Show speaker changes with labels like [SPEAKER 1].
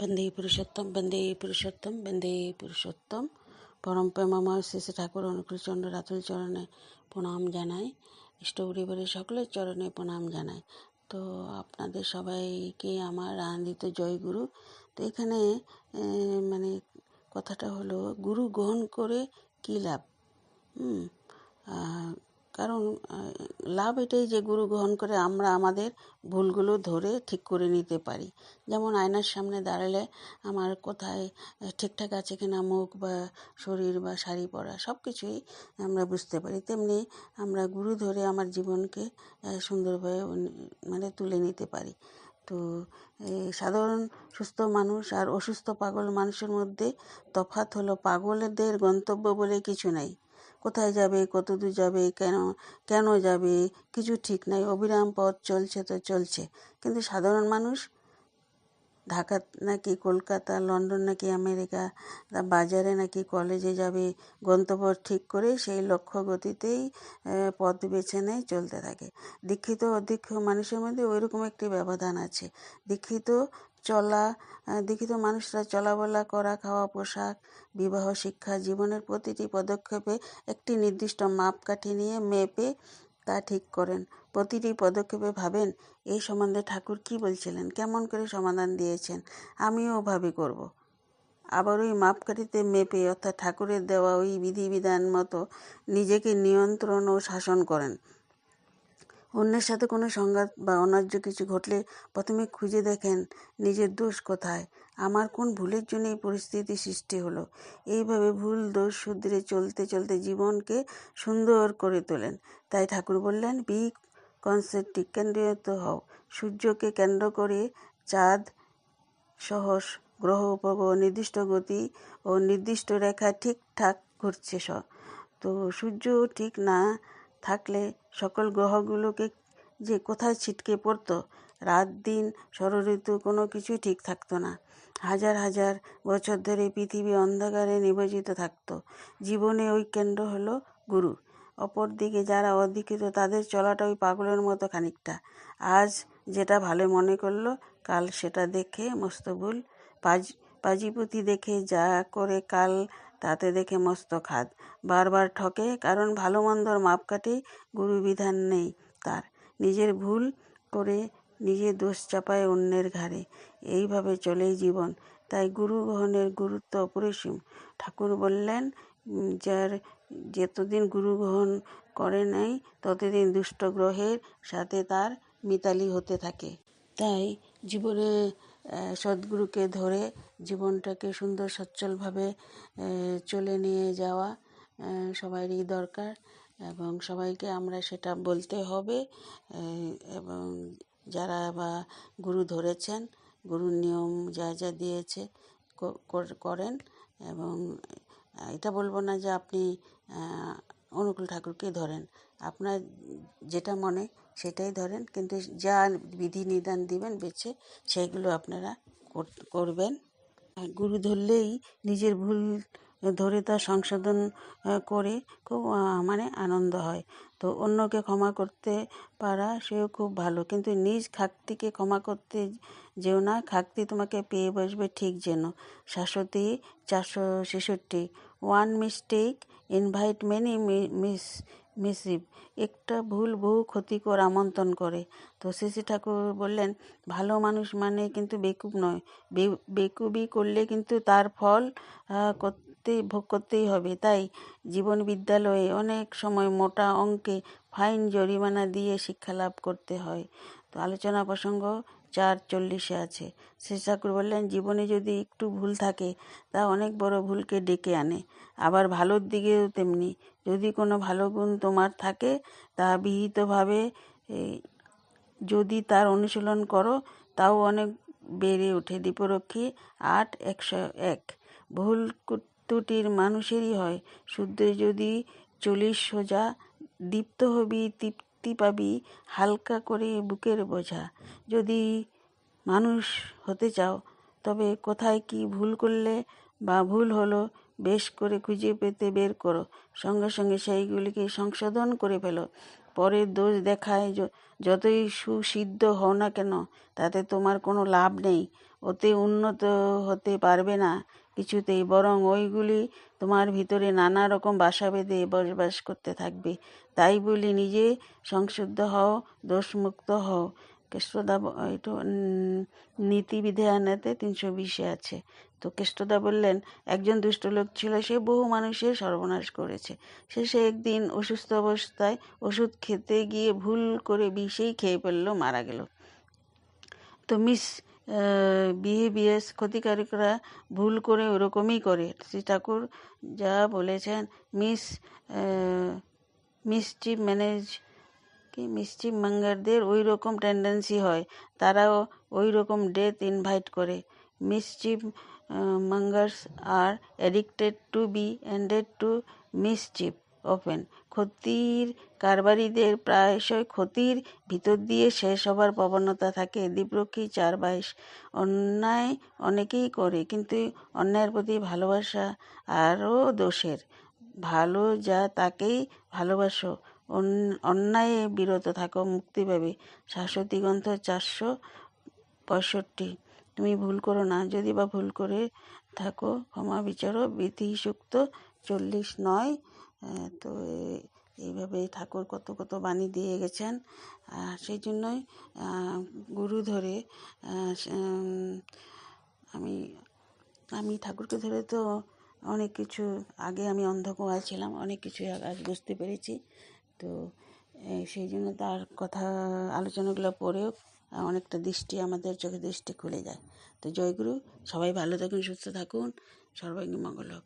[SPEAKER 1] বন্দে পুরুষোত্তম বন্দে পুরুষোত্তম বন্দে পুরুষোত্তম। পরম প্রেমাময় শ্রী শ্রী ঠাকুর অনুকূলচন্দ্র রাতুল চরণে প্রণাম জানাই। ইষ্ট পরিবারের সকলের চরণে প্রণাম জানাই। তো আপনাদের সবাইকে আমার আনন্দিত জয়গুরু তো এখানে মানে কথাটা হলো, গুরু গ্রহণ করে কী লাভ? হুম কারণ লাভ এটাই যে গুরু গ্রহণ করে আমরা আমাদের ভুলগুলো ধরে ঠিক করে নিতে পারি। যেমন আয়নার সামনে দাঁড়ালে আমার কোথায় ঠিকঠাক আছে কিনা মুখ বা শরীর বা শাড়ি পরা সব কিছুই আমরা বুঝতে পারি। তেমনি আমরা গুরু ধরে আমার জীবনকে সুন্দরভাবে মানে তুলে নিতে পারি। তো সাধারণ সুস্থ মানুষ আর অসুস্থ পাগল মানুষের মধ্যে তফাৎ হলো পাগলদের গন্তব্য বলে কিছু নাই। কোথায় যাবে, কত দূর যাবে, কেন কেন যাবে, কিছু ঠিক নাই, অবিরাম পথ চলছে তো চলছে। কিন্তু সাধারণ মানুষ, ঢাকা নাকি কলকাতা, লন্ডন নাকি আমেরিকা বাজারে নাকি কলেজে যাবে, গন্তব্য ঠিক করে সেই লক্ষ্য গতিতেই পথ বেছে নেয়, চলতে থাকে। দীক্ষিত, অদীক্ষ মানুষের মধ্যে ওইরকম একটি ব্যবধান আছে। দীক্ষিত চলা দীক্ষিত মানুষরা চলাবলা, করা, খাওয়া, পোশাক, বিবাহ, শিক্ষা, জীবনের প্রতিটি পদক্ষেপে একটি নির্দিষ্ট মাপকাঠি নিয়ে মেপে তা ঠিক করেন। প্রতিটি পদক্ষেপে ভাবেন, এই সম্বন্ধে ঠাকুর কি বলছিলেন? কেমন করে সমাধান দিয়েছেন? আমিও ভাবি করব। আবার ওই মাপকাঠিতে মেপে, অর্থাৎ ঠাকুরের দেওয়া ওই বিধিবিধান মতো নিজেকে নিয়ন্ত্রণ ও শাসন করেন। অন্যের সাথে কোনো সংঘাত বা অন্যায্য কিছু ঘটলে প্রথমে খুঁজে দেখেন নিজের দোষ কোথায়। আমার কোন ভুলের জন্য এই পরিস্থিতি সৃষ্টি হলো? এইভাবে ভুল দোষ শুধরে চলতে চলতে জীবনকে সুন্দর করে তোলেন। তাই ঠাকুর বললেন, বি কনসেপ্টিক কেন্দ্রিত হও। সূর্যকে কেন্দ্র করে চাঁদ, সহস, গ্রহ, উপগ্রহ, নির্দিষ্ট গতি ও নির্দিষ্ট রেখা ঠিকঠাক ঘুরছে তো সূর্য ঠিক না থাকলে সকল গ্রহগুলোকে যে কোথায় ছিটকে পড়তো, রাত দিন ষড়ঋতু কোনো কিছুই ঠিক থাকতো না। হাজার হাজার বছর ধরে পৃথিবী অন্ধকারে নিবেজিত থাকতো। জীবনে ওই কেন্দ্র হলো গুরু। অপরদিকে যারা অধিকৃত, তাদের চলাটা ওই পাগলের মতো খানিকটা। আজ যেটা ভালো মনে করল, কাল সেটা দেখে মস্ত ভুল। পাজ, পাজিপুতি দেখে যা করে কাল তাতে দেখে মস্ত খাদ। বারবার ঠকে, কারণ ভালো মন্দর মাপকাঠি গুরুবিধান নেই তার। নিজের ভুল করে নিজে দোষ চাপায় অন্যের ঘাড়ে। এইভাবে চলেই জীবন। তাই গুরু গ্রহণের গুরুত্ব অপরিসীম। ঠাকুর বললেন যার যতদিন গুরু গ্রহণ করে নাই, ততদিন দুষ্ট গ্রহের সাথে তার মিতালি হতে থাকে। তাই জীবনে সদ্গুরুকে ধরে জীবনটাকে সুন্দর সচ্ছলভাবে চলে নিয়ে যাওয়া সবারই দরকার এবং সবাইকে আমরা সেটা বলতে হবে এবং যারা বা গুরু ধরেছেন, গুরুর নিয়ম যা যা দিয়েছে করেন এবং এটা বলব না যে আপনি অনুকূল ঠাকুরকে ধরেন। আপনার যেটা মনে সেটাই ধরেন। কিন্তু যা বিধি নিদান দিবেন, বেছে সেইগুলো আপনারা করবেন। গুরু ধরলেই নিজের ভুল ধরে তা সংশোধন করে খুব মানে আনন্দ হয়। তো অন্যকে ক্ষমা করতে পারা সেও খুব ভালো। কিন্তু নিজ খাকতিকে ক্ষমা করতে যেও না খাকতি তোমাকে পেয়ে বসবে ঠিক যেন। শাশ্বতী চারশো ছেষট্টি। One mistake invite many miss missive একটা ভুল বহু ক্ষতিকর আমন্ত্রণ করে। তো শ্রী ঠাকুর বললেন, ভালো মানুষ মানে কিন্তু বেকুব নয়। বেকুবি করলে কিন্তু তার ফল করতে, ভোগ করতেই হবে। তাই জীবন বিদ্যালয়ে অনেক সময় মোটা অঙ্কে ফাইন জরিমানা দিয়ে শিক্ষা লাভ করতে হয়। তো আলোচনা প্রসঙ্গ চার চল্লিশে আছে। শ্রী ঠাকুর বললেন, জীবনে যদি একটু ভুল থাকে, তা অনেক বড় ভুলকে ডেকে আনে। আবার ভালোর দিকেও তেমনি। যদি কোনো ভালো গুণ তোমার থাকে, তা বিহিতভাবে যদি তার অনুশীলন করো, তাও অনেক বেড়ে ওঠে দীপরক্ষী আট একশো এক। ভুল ত্রুটির মানুষেরই হয়। শুদ্ধ যদি চলিস সোজা, দীপ্ত হবি তৃপ্তি পাবি হালকা করে বুকের বোঝা। যদি মানুষ হতে চাও, তবে কোথায় কি ভুল করলে বা ভুল হলো বেশ করে খুঁজে পেতে বের করো। সঙ্গে সঙ্গে সেইগুলিকে সংশোধন করে ফেলো। পরের দোষ দেখায় যতই সুসিদ্ধ হও না কেন, তাতে তোমার কোনো লাভ নেই। ওতে উন্নত হতে পারবে না। কিছুতেই বরং ওইগুলি তোমার ভিতরে নানা রকম বাসা বেঁধে বসবাস করতে থাকবে। তাই বলি নিজে সংশুদ্ধ হও দোষমুক্ত হও। কেষ্টদা উম, নীতিবিধানেতে তিনশো বিশে আছে। তো কেষ্টদা বললেন একজন দুষ্ট লোক ছিল সে বহু মানুষের সর্বনাশ করেছে। শেষে একদিন অসুস্থ অবস্থায় ওষুধ খেতে গিয়ে ভুল করে বিষেই খেয়ে ফেলল মারা গেল। তো মিস বিহেভিয়ার্স ক্ষতিকারকরা ভুল করে ওরকমই করে। শ্রী ঠাকুর যা বলেছেন, মিস মিসচিপ ম্যানেজ, কি, মিসচিপ মাঙ্গারদের ওই রকম টেন্ডেন্সি হয়, তারাও ওই রকম ডেথ ইনভাইট করে। Mischief mongers are addicted to be ended to mischief, open. ক্ষতির কারবারিদের প্রায়শই ক্ষতির ভিতর দিয়ে শেষ হবার প্রবণতা থাকে। দীপরক্ষী চার বাইশ। অন্যায় অনেকেই করে, কিন্তু অন্যায়ের প্রতি ভালোবাসা আরও দোষের। ভালো যা তাকেই ভালোবাসো। অন্যায়ে বিরত থাকো, মুক্তি পাবে। শাশ্বতী গ্রন্থ চারশো পঁয়ষট্টি। তুমি ভুল করো না। যদি বা ভুল করে থাকো, ক্ষমা বিচারও বিধিসুক্ত চল্লিশ নয় তো এইভাবে ঠাকুর কত কত বাণী দিয়ে গেছেন। আর সেই জন্যই গুরু ধরে আমি আমি ঠাকুরকে ধরে তো অনেক কিছু, আগে আমি অন্ধকুয়া ছিলাম, অনেক কিছু আজ বুঝতে পেরেছি। তো সেই জন্য তার কথা, আলোচনাগুলো পড়েও অনেকটা দৃষ্টি আমাদের চোখে দৃষ্টি খুলে যায়। তো জয়গুরু, সবাই ভালো থাকুন, সুস্থ থাকুন সর্বাঙ্গী মঙ্গল হোক।